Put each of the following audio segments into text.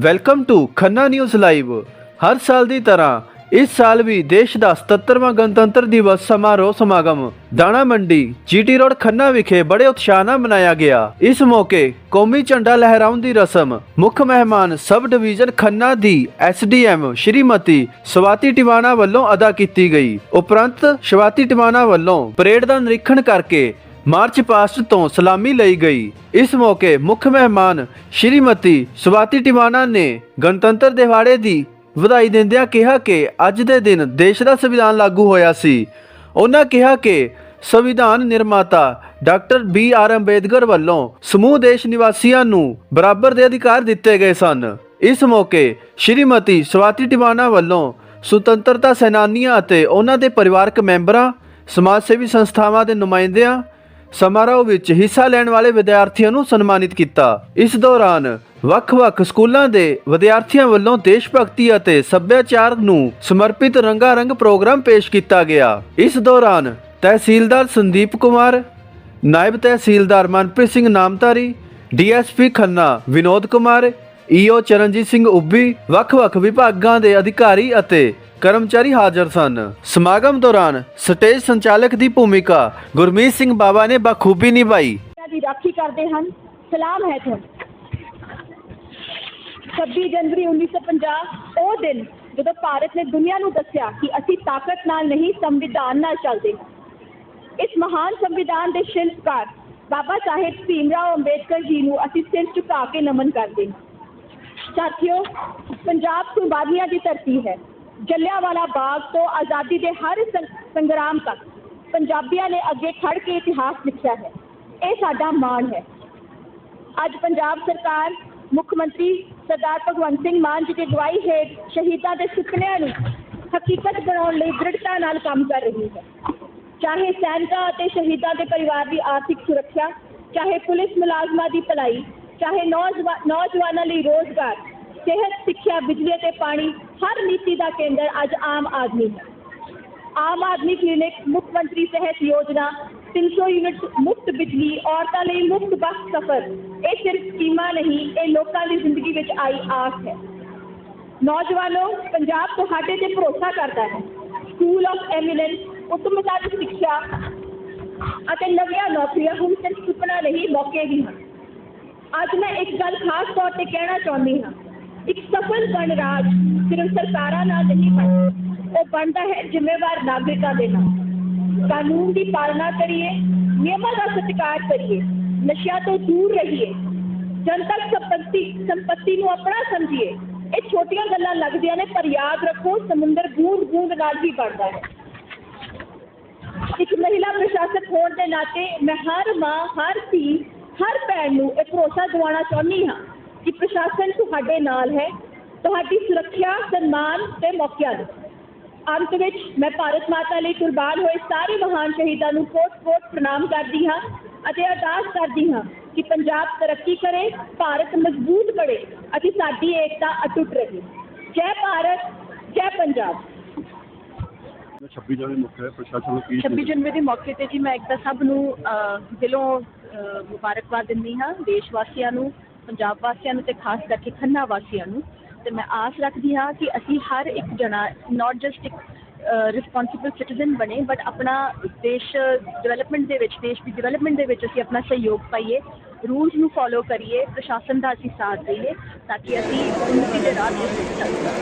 Welcome to Khanna news live ਹਰ ਸਾਲ ਦੀ ਤਰ੍ਹਾਂ ਇਸ ਸਾਲ ਵੀ ਦੇਸ਼ ਦਾ 77ਵਾਂ ਗਣਤੰਤਰ ਦਿਵਸ ਸਮਾਰੋਹ ਸਮਾਗਮ ਦਾਣਾ ਮੰਡੀ, ਜੀਟੀ ਰੋਡ, ਖੰਨਾ ਵਿਖੇ ਬੜੇ ਉਤਸ਼ਾਹ ਨਾਲ ਮਨਾਇਆ ਗਿਆ। ਇਸ ਮੌਕੇ ਕੌਮੀ ਝੰਡਾ ਲਹਿਰਾਉਣ ਦੀ ਰਸਮ ਮੁੱਖ ਮਹਿਮਾਨ ਸਬ ਡਿਵੀਜ਼ਨ ਖੰਨਾ ਦੀ ਐਸਡੀਐਮ ਸ਼੍ਰੀਮਤੀ ਸਵਾਤੀ ਟਿਵਾਣਾ ਵੱਲੋਂ ਅਦਾ ਕੀਤੀ ਗਈ। ਉਪਰੰਤ ਸਵਾਤੀ ਟਿਵਾਣਾ ਵੱਲੋਂ ਪਰੇਡ ਦਾ ਨਿਰੀਖਣ ਕਰਕੇ ਮਾਰਚ ਪਾਸਟ ਤੋਂ ਸਲਾਮੀ ਲਈ ਗਈ। ਇਸ ਮੌਕੇ ਮੁੱਖ ਮਹਿਮਾਨ ਸ਼੍ਰੀਮਤੀ ਸਵਾਤੀ ਟਿਵਾਣਾ ਨੇ ਗਣਤੰਤਰ ਦਿਹਾੜੇ ਦੀ ਵਧਾਈ ਦਿੰਦਿਆਂ ਕਿਹਾ ਕਿ ਅੱਜ ਦੇ ਦਿਨ ਦੇਸ਼ ਦਾ ਸੰਵਿਧਾਨ ਲਾਗੂ ਹੋਇਆ ਸੀ। ਉਹਨਾਂ ਕਿਹਾ ਕਿ ਸੰਵਿਧਾਨ ਨਿਰਮਾਤਾ ਡਾਕਟਰ ਬੀ ਆਰ ਅੰਬੇਦਕਰ ਵੱਲੋਂ ਸਮੂਹ ਦੇਸ਼ ਨਿਵਾਸੀਆਂ ਨੂੰ ਬਰਾਬਰ ਦੇ ਅਧਿਕਾਰ ਦਿੱਤੇ ਗਏ ਸਨ। ਇਸ ਮੌਕੇ ਸ਼੍ਰੀਮਤੀ ਸਵਾਤੀ ਟਿਵਾਣਾ ਵੱਲੋਂ ਸੁਤੰਤਰਤਾ ਸੈਨਾਨੀਆਂ ਅਤੇ ਉਹਨਾਂ ਦੇ ਪਰਿਵਾਰਕ ਮੈਂਬਰਾਂ, ਸਮਾਜ ਸੇਵੀ ਸੰਸਥਾਵਾਂ ਦੇ ਨੁਮਾਇੰਦਿਆਂ ਸਮਾਰੋਹ ਵਿੱਚ ਹਿੱਸਾ ਲੈਣ ਵਾਲੇ ਵਿਦਿਆਰਥੀਆਂ ਨੂੰ ਸਨਮਾਨਿਤ ਕੀਤਾ। ਇਸ ਦੌਰਾਨ ਵੱਖ-ਵੱਖ ਸਕੂਲਾਂ ਦੇ ਵਿਦਿਆਰਥੀਆਂ ਵੱਲੋਂ ਦੇਸ਼ ਭਗਤੀ ਅਤੇ ਸੱਭਿਆਚਾਰ ਨੂੰ ਸਮਰਪਿਤ ਰੰਗਾਰੰਗ ਪ੍ਰੋਗਰਾਮ ਪੇਸ਼ ਕੀਤਾ ਗਿਆ। ਇਸ ਦੌਰਾਨ ਤਹਿਸੀਲਦਾਰ ਸੰਦੀਪ ਕੁਮਾਰ, ਨਾਇਬ ਤਹਿਸੀਲਦਾਰ ਮਨਪ੍ਰੀਤ ਸਿੰਘ ਨਾਮਤਾਰੀ ਡੀਐਸਪੀ ਖੰਨਾ ਵਿਨੋਦ ਕੁਮਾਰ ਈਓ ਚਰਨਜੀਤ ਸਿੰਘ ਉੱਬੀ ਵੱਖ-ਵੱਖ ਵਿਭਾਗਾਂ ਦੇ ਅਧਿਕਾਰੀ ਅਤੇ ਕਰਮਚਾਰੀ ਹਾਜ਼ਰ ਸਨ। ਸਮਾਗਮ ਦੌਰਾਨ ਸਟੇਜ ਸੰਚਾਲਕ ਦੀ ਭੂਮਿਕਾ ਗੁਰਮੀਤ ਸਿੰਘ ਬਾਬਾ ਨੇ ਬਖੂਬੀ ਨਿਭਾਈ। ਦੀ ਰਾਖੀ ਕਰਦੇ ਹਨ। ਸਲਾਮ ਹੈ ਤੁਹਾਨੂੰ। 26 ਜਨਵਰੀ 1950 ਉਹ ਦਿਨ ਜਦੋਂ ਭਾਰਤ ਨੇ ਦੁਨੀਆ ਨੂੰ ਦੱਸਿਆ ਕਿ ਅਸੀਂ ਤਾਕਤ ਨਾਲ ਨਹੀਂ, ਸੰਵਿਧਾਨ ਨਾਲ ਚੱਲਦੇ। ਇਸ ਮਹਾਨ ਸੰਵਿਧਾਨ ਦੇ ਸ਼ਿਲਪਕਾਰ ਬਾਬਾ ਸਾਹਿਬ ਭੀਮਰਾਓ ਅੰਬੇਦਕਰ ਜੀ ਨੂੰ ਅਸੀਂ ਸਿਰ ਝੁਕਾ ਕੇ ਨਮਨ ਕਰਦੇ ਹਾਂ। ਸਾਥੀਓ, ਪੰਜਾਬ ਕੁਰਬਾਨੀਆਂ ਦੀ ਧਰਤੀ ਹੈ। ਜਲਿਆਂਵਾਲਾ ਬਾਗ ਤੋਂ ਆਜ਼ਾਦੀ ਦੇ ਹਰ ਸੰ- ਸੰਗਰਾਮ ਤੱਕ ਪੰਜਾਬੀਆਂ ਨੇ ਅੱਗੇ ਖੜ ਕੇ ਇਤਿਹਾਸ ਲਿਖਿਆ ਹੈ। ਇਹ ਸਾਡਾ ਮਾਣ ਹੈ। ਅੱਜ ਪੰਜਾਬ ਸਰਕਾਰ, ਮੁੱਖ ਮੰਤਰੀ ਸਰਦਾਰ ਭਗਵੰਤ ਸਿੰਘ ਮਾਨ ਜੀ ਦੀ ਅਗਵਾਈ ਹੇਠ ਸ਼ਹੀਦਾਂ ਦੇ ਸੁਪਨਿਆਂ ਨੂੰ ਹਕੀਕਤ ਬਣਾਉਣ ਲਈ ਦ੍ਰਿੜਤਾ ਨਾਲ ਕੰਮ ਕਰ ਰਹੀ ਹੈ। ਚਾਹੇ ਸੈਨਿਕਾਂ ਅਤੇ ਸ਼ਹੀਦਾਂ ਦੇ ਪਰਿਵਾਰ ਦੀ ਆਰਥਿਕ ਸੁਰੱਖਿਆ, ਚਾਹੇ ਪੁਲਿਸ ਮੁਲਾਜ਼ਮਾਂ ਦੀ ਭਲਾਈ, ਚਾਹੇ ਨੌਜਵਾ- ਨੌਜਵਾਨਾਂ ਲਈ ਰੋਜ਼ਗਾਰ ਸਿਹਤ, ਸਿੱਖਿਆ, ਬਿਜਲੀ ਅਤੇ ਪਾਣੀ ਹਰ ਨੀਤੀ ਦਾ ਕੇਂਦਰ ਅੱਜ ਆਮ ਆਦਮੀ ਹੈ। ਆਮ ਆਦਮੀ ਕਲੀਨਿਕ ਮੁੱਖ ਮੰਤਰੀ ਸਿਹਤ ਯੋਜਨਾ 300 ਯੂਨਿਟ ਮੁਫਤ ਬਿਜਲੀ ਔਰਤਾਂ ਲਈ ਮੁਫਤ ਬੱਸ ਸਫ਼ਰ। ਇਹ ਸਿਰਫ ਸਕੀਮਾਂ ਨਹੀਂ, ਇਹ ਲੋਕਾਂ ਦੀ ਜ਼ਿੰਦਗੀ ਵਿੱਚ ਆਈ ਆਸ ਹੈ। ਨੌਜਵਾਨੋ, ਪੰਜਾਬ ਤੁਹਾਡੇ ਤੇ ਭਰੋਸਾ ਕਰਦਾ ਹੈ। ਸਕੂਲ ਆਫ ਐਮੀਨੈਂਸ ਉੱਤਮਤਾ ਦੀ ਸਿੱਖਿਆ ਅਤੇ ਨਵੀਆਂ ਨੌਕਰੀਆਂ ਹੁਣ ਸਿਰਫ ਸੁਪਨਾ ਨਹੀਂ, ਮੌਕੇ ਵੀ ਹਨ। ਅੱਜ ਮੈਂ ਇੱਕ ਗੱਲ ਖਾਸ ਤੌਰ ਤੇ ਕਹਿਣਾ ਚਾਹੁੰਦੀ ਹਾਂ। ਇੱਕ ਸਫਲ ਗਣਰਾਜ ਸਿਰਫ ਸਰਕਾਰਾਂ ਨਾਲ ਨਹੀਂ ਬਣਦਾ ਉਹ ਬਣਦਾ ਹੈ ਜ਼ਿੰਮੇਵਾਰ ਨਾਗਰਿਕਾਂ ਦੇ ਨਾਲ। ਕਾਨੂੰਨ ਦੀ ਪਾਲਣਾ ਕਰੀਏ, ਨਿਯਮਾਂ ਦਾ ਸਤਿਕਾਰ ਕਰੀਏ, ਨਸ਼ਿਆਂ ਤੋਂ ਦੂਰ ਰਹੀਏ। ਜਨਤਕ ਸੰਪਤੀ ਸੰਪਤੀ ਨੂੰ ਆਪਣਾ ਸਮਝੀਏ। ਇਹ ਛੋਟੀਆਂ ਗੱਲਾਂ ਲੱਗਦੀਆਂ ਨੇ, ਪਰ ਯਾਦ ਰੱਖੋ, ਸਮੁੰਦਰ ਬੂੰਦ ਬੂੰਦ ਨਾਲ ਵੀ ਬਣਦਾ ਹੈ। ਇੱਕ ਮਹਿਲਾ ਪ੍ਰਸ਼ਾਸਕ ਹੋਣ ਦੇ ਨਾਤੇ ਮੈਂ ਹਰ ਮਾਂ, ਹਰ ਧੀ, ਹਰ ਭੈਣ ਨੂੰ ਇਹ ਭਰੋਸਾ ਦਿਵਾਉਣਾ ਚਾਹੁੰਦੀ ਹਾਂ ਕਿ ਪ੍ਰਸ਼ਾਸਨ ਤੁਹਾਡੇ ਨਾਲ ਹੈ ਤੁਹਾਡੀ ਸੁਰੱਖਿਆ ਸਨਮਾਨ ਤੇ ਮੌਕਿਆਂ ਦੇ। ਅੰਤ ਵਿੱਚ ਮੈਂ ਭਾਰਤ ਮਾਤਾ ਲਈ ਕੁਰਬਾਨ ਹੋਏ ਸਾਰੇ ਮਹਾਨ ਸ਼ਹੀਦਾਂ ਨੂੰ ਕੋਟ-ਕੋਟ ਪ੍ਰਣਾਮ ਕਰਦੀ ਹਾਂ ਅਤੇ ਅਰਦਾਸ ਕਰਦੀ ਹਾਂ ਕਿ ਪੰਜਾਬ ਤਰੱਕੀ ਕਰੇ ਭਾਰਤ ਮਜ਼ਬੂਤ ਬਣੇ ਅਤੇ ਸਾਡੀ ਏਕਤਾ ਅਟੁੱਟ ਰਹੇ। ਜੈ ਭਾਰਤ ਜੈ ਪੰਜਾਬ। 26 ਜਨਵਰੀ ਹੈ ਪ੍ਰਸ਼ਾਸਨ ਨੂੰ ਕੀ 26 ਜਨਵਰੀ ਦੇ ਮੌਕੇ ਤੇ ਜੀ ਮੈਂ ਇੱਕ ਤਾਂ ਸਭ ਨੂੰ ਦਿਲੋਂ ਮੁਬਾਰਕਬਾਦ ਦਿੰਦੀ ਹਾਂ ਦੇਸ਼ ਵਾਸੀਆਂ ਨੂੰ ਪੰਜਾਬ ਵਾਸੀਆਂ ਨੂੰ ਤੇ ਖਾਸ ਕਰਕੇ ਖੰਨਾ ਵਾਸੀਆਂ ਨੂੰ ਤੇ ਮੈਂ ਆਸ ਰੱਖਦੀ ਹਾਂ ਕਿ ਅਸੀਂ ਹਰ ਇੱਕ ਜਣਾ ਨਾਟ ਜਸਟ ਇੱਕ ਰਿਸਪੌਂਸਿਬਲ ਸਿਟੀਜ਼ਨ ਬਣੇ ਬਟ ਆਪਣਾ ਦੇਸ਼ ਡਿਵੈਲਪਮੈਂਟ ਦੇ ਵਿੱਚ ਦੇਸ਼ ਦੀ ਡਿਵੈਲਪਮੈਂਟ ਦੇ ਵਿੱਚ ਅਸੀਂ ਆਪਣਾ ਸਹਿਯੋਗ ਪਾਈਏ ਰੂਲਸ ਨੂੰ ਫੋਲੋ ਕਰੀਏ ਪ੍ਰਸ਼ਾਸਨ ਦਾ ਅਸੀਂ ਸਾਥ ਦਈਏ ਤਾਂ ਕਿ ਅਸੀਂ ਉન્નਤੀ ਦੇ ਰਾਹ ਤੇ ਚੱਲ ਸਕੀਏ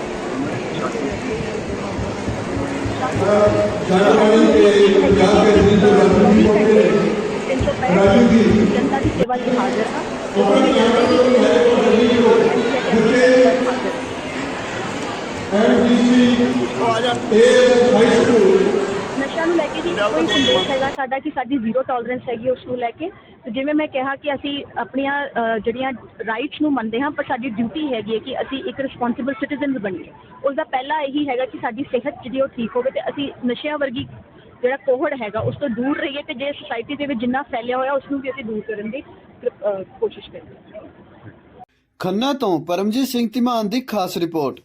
ਜਨਤਾ ਦੀ ਸੇਵਾ ਲਈ ਹਾਜ਼ਰ ਹਾਂ ਨਸ਼ਾ ਨੂੰ ਲੈ ਕੇ ਜੀ ਕੋਈ ਸੰਦੇਸ਼ ਹੈਗਾ ਸਾਡਾ ਕਿ ਸਾਡੀ ਜ਼ੀਰੋ ਟੋਲਰੈਂਸ ਹੈਗੀ ਉਸ ਨੂੰ ਲੈ ਕੇ। ਤੇ ਜਿਵੇਂ ਮੈਂ ਕਿਹਾ ਕਿ ਅਸੀਂ ਆਪਣੀਆਂ ਅਹ, ਜਿਹੜੀਆਂ ਰਾਈਟਸ ਨੂੰ ਮੰਨਦੇ ਹਾਂ ਪਰ ਸਾਡੀ ਡਿਊਟੀ ਹੈਗੀ ਹੈ ਕਿ ਅਸੀਂ ਇੱਕ ਰਿਸਪੌਂਸਿਬਲ ਸਿਟੀਜ਼ਨ ਬਣੀਏ। ਉਸ ਦਾ ਪਹਿਲਾ ਇਹੀ ਹੈਗਾ ਕਿ ਸਾਡੀ ਸਿਹਤ ਜਿਹੜੀ ਉਹ ਠੀਕ ਹੋਵੇ ਤੇ ਅਸੀਂ ਨਸ਼ਿਆਂ ਵਰਗੀ ਜਿਹੜਾ ਕੋਹੜ ਹੈਗਾ ਉਸ ਤੋਂ ਦੂਰ ਰਹੀਏ ਤੇ ਜੇ ਸੁਸਾਇਟੀ ਦੇ ਵਿੱਚ ਜਿੰਨਾ ਫੈਲਿਆ ਹੋਇਆ ਉਸ ਨੂੰ ਵੀ ਅਸੀਂ ਦੂਰ ਕਰਨ ਦੀ ਅਹ, ਕੋਸ਼ਿਸ਼ ਕਰੀਏ। ਖੰਨਾ ਤੋਂ ਪਰਮਜੀਤ ਸਿੰਘ ਧੀਮਾਨ ਦੀ ਖਾਸ ਰਿਪੋਰਟ।